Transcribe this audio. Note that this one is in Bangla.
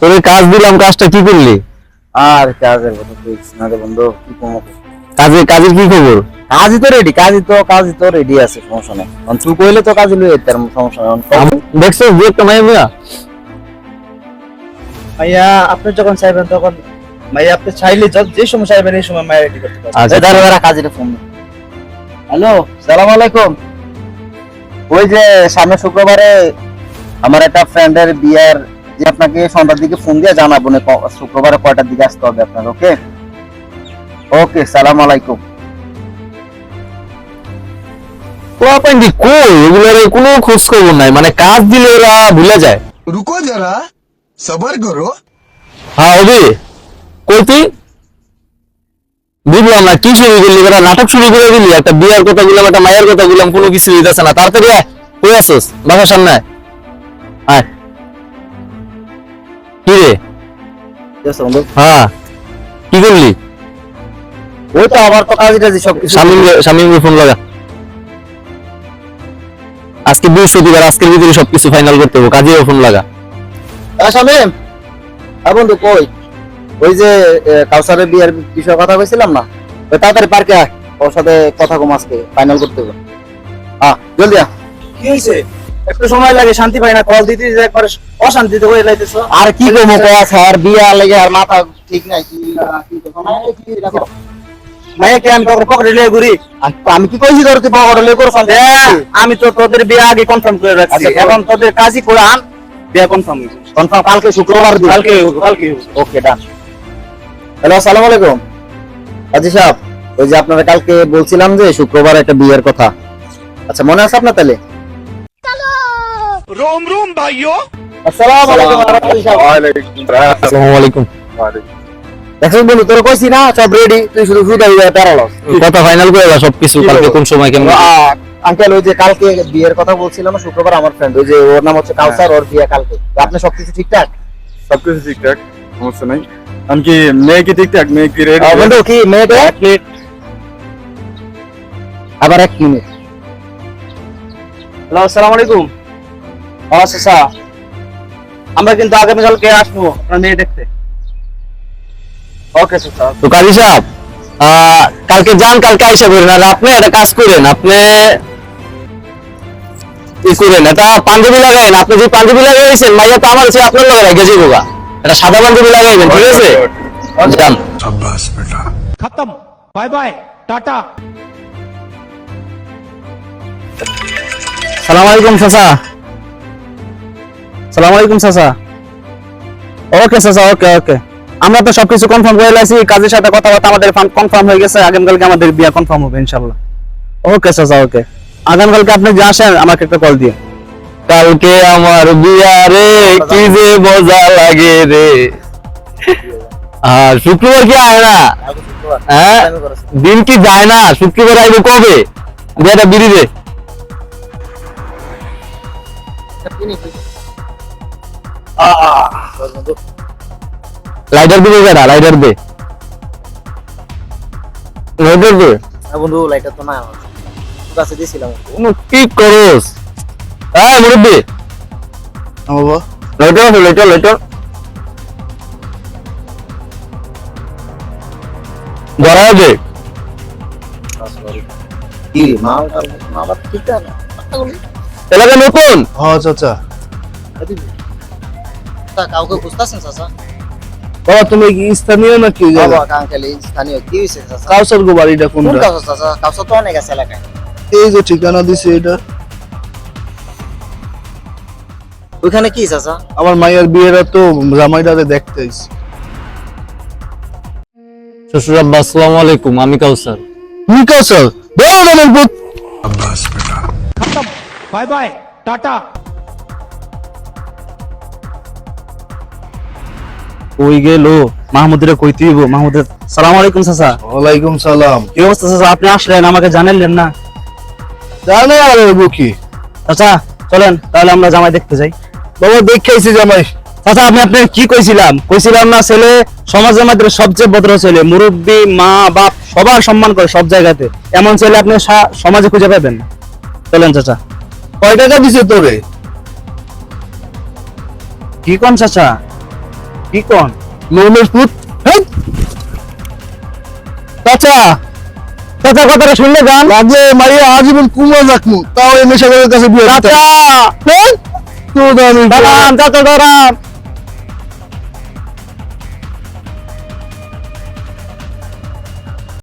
তোরে কাজ দিলাম কাজটা কি করলি? আর কাজের কথা কইছ না রে বন্ধু কি কমো কাজে কাজের কি খবর? কাজই তো রেডি কাজই তো কাজই তো রেডি আছে সমস্যা নেই। কারণ তুই কইলে তো কাজই তার সমস্যা নেই। আম- দেখছ যে একটা মাইয়া মিয়া। ভাইয়া আপনি যখন চাইবেন তখন ভাইয়া আপনি চাইলে যত- যে সময় চাইবেন এই সময় মায়ের রেডি করতে পারবেন। আচ্ছা। দাঁড়া কাজের ফোন হ্যালো সালাম আলাইকুম। ওই যে সামনে শুক্রবারে আমার একটা ফ্রেন্ডের বিয়ার যে আপনাকে সন্ধ্যার দিকে ফোন দিয়ে জানাব না শুক্রবার কয়টার দিকে আসতে হবে আপনার ওকে ওকে সালাম আলাইকুম। তো আপনি কই? এগুলোর কোনো খোঁজ খবর নাই মানে কাজ দিলে ওরা ভুলে যায়। রুকো যারা সবার করো। হ্যাঁ কইতি বুঝলাম না কি শুরু করলি? নাটক শুরু করে দিলি একটা বিয়ার কথা বললাম একটা মায়ের কথা বললাম কোনো কিছু দিতেছে না। তাড়াতাড়ি আয় কই আসোস বাসার সামনে আয়। কি রে হ্যাঁ। কি করলি? ওই তো টাজি সব শামিম শামিম ফোন লাগা। আজকে বৃহস্পতিবার আজকের ভিতরে সবকিছু ফাইনাল করতে হবে। কাজে ফোন লাগা। শামিম? হ্যাঁ বন্ধু কই? ওই যে কাউসারের বিয়ের বিষয়ে কথা কইছিলাম না? ওই তাড়াতাড়ি পার্কে আয়। ওর সাথে কথা কম আজকে ফাইনাল করতে হবে। হ্যাঁ জলদি আয়। কি হয়েছে একটু সময় লাগে শান্তি পাই না কল দিতে একবার অশান্তিতে হয়ে লাইতেছো আর কি কমো কয়া স্যার বিয়া লেগে আর মাথা ঠিক নাই কি করব? আমি তখন পকেটে লিয়ে ঘুরি? আমি কি কইছি তোর তুই করছ আমি তো তোদের বিয়ে আগে কনফার্ম করে রাখছি। আচ্ছা, এখন তোদের কাজই করে আন বিয়ে কনফার্ম কনফার্ম কালকে শুক্রবার দিন। কালকে কালকে ওকে ডান হ্যালো আসসালামু আলাইকুম। আজি সাহেব ওই যে আপনারা কালকে বলছিলাম যে শুক্রবার একটা বিয়ের কথা। আচ্ছা মনে আছে আপনার তাহলে? রোম রোম ভাইও হ্যাঁ। ঠিকঠাক? সমস্যা নাই। এমনকি মেয়ে কি ঠিকঠাক? মেয়ে কি রেডি কি মেয়েটা এক আবার এক মিনিট হ্যালো আসসালামু আলাইকুম। আচ্ছা আচ্ছা। আমরা কিন্তু আগামীকালকে আসব আপনার মেয়ে দেখতে। ওকে স্যার আচ্ছা, আচ্ছা। তো কাজী সাহেব কালকে যান কালকে আইসা করেন আর আপনি একটা কাজ করেন আপনি ই করেন এটা পাঞ্জাবি লাগাইন আপনি যে পাঞ্জাবি লাগাইছেন মাইয়া তো আমার চেয়ে আপনার লগে রেখে যাব এটা সাদা পাঞ্জাবি লাগাইবেন ঠিক আছে? যান। সাব্বাস বেটা। খতম। বাই বাই টাটা। সালাম আলাইকুম চাচা। সালাম আলাইকুম, চাচা। ওকে চাচা, ওকে ওকে। আমরা তো সবকিছু কনফার্ম করে লাইছি, কাজের সাথে কথা কথাবার্তা আমাদের কনফার্ম হয়ে গেছে আগামীকালকে আমাদের বিয়া কনফার্ম হবে ইনশাল্লাহ ওকে, চাচা, ওকে। আগামীকালকে আপনি যে আসেন, আমাকে একটা কল দিয়ে। কালকে আমার বিয়া রে, কি যে মজা লাগে রে। আর শুক্রবার কি আয় না? হ্যাঁ? দিন কি যায় না? শুক্রবার আইবে কবে? বিয়াটা বিড়ি দে। লাইটার দিবে বেড়া লাইটার দে লাইটার দে বন্ধু লাইটার তো না আমার। কাছে দিয়েছিলাম কোনো কি করস? হ্যাঁ মুরব্বি। বাবা। লাইটার লাইটার লাইটার ধরা দে। কি? মা মা বাপ ঠিক আছে। এলাকা নতুন? হ্যাঁ চাচা তা কাউকে বুঝতেছেন চাচা? বাবা তুমি কি স্থানীয় না কি বাবা কাঙ্কালি স্থানীয়। কি হইছে চাচা? কাউসার গো বাড়িটা কোনটা? কোন চাচা? কাউসার তো অনেক আছে এলাকায়। এই যে ঠিকানা দিছে এটা। ওখানে কি চাচা? আমার মায়ের বিয়েরা তো জামাইটারে দেখতে আইছি। শ্বশুর আব্বা আসসালামু আলাইকুম। আমি কাউসার। তুমি কাউসার? বল আমার পুত আব্বাস বেটা বাই বাই টাটা। কই গেল। মাহমুদের কই তুইব মাহমুদের সালাম আলাইকুম চাচা। ওয়ালাইকুম সালাম। কি অবস্থা চাচা? আপনি আসলেন আমাকে জানালেন না। জানে আর বুকি। চাচা চলেন তাহলে আমরা জামাই দেখতে যাই। বাবা দেখাইছি জামাই। চাচা কি কইছিলাম? কইছিলাম না ছেলে সমাজের মধ্যে সবচেয়ে ভদ্র ছেলে। মুরব্বী মা বাপ সবার সম্মান করে সব জায়গাতে। এমন ছেলে আপনি সমাজে খুঁজে পাবেন। চলেন চাচা। কয় টাকা দিছে তোরে? কি কোন চাচা? কি কোন? লোমের পুত! চাচা চাচা কথাটা শুনলে গান লাগলে মারিয়া আজীবন কুমার রাখমু তাও এই নেশাগরের কাছে বিয়ে চাচা! তো দাম চাচা দাঁড়ান।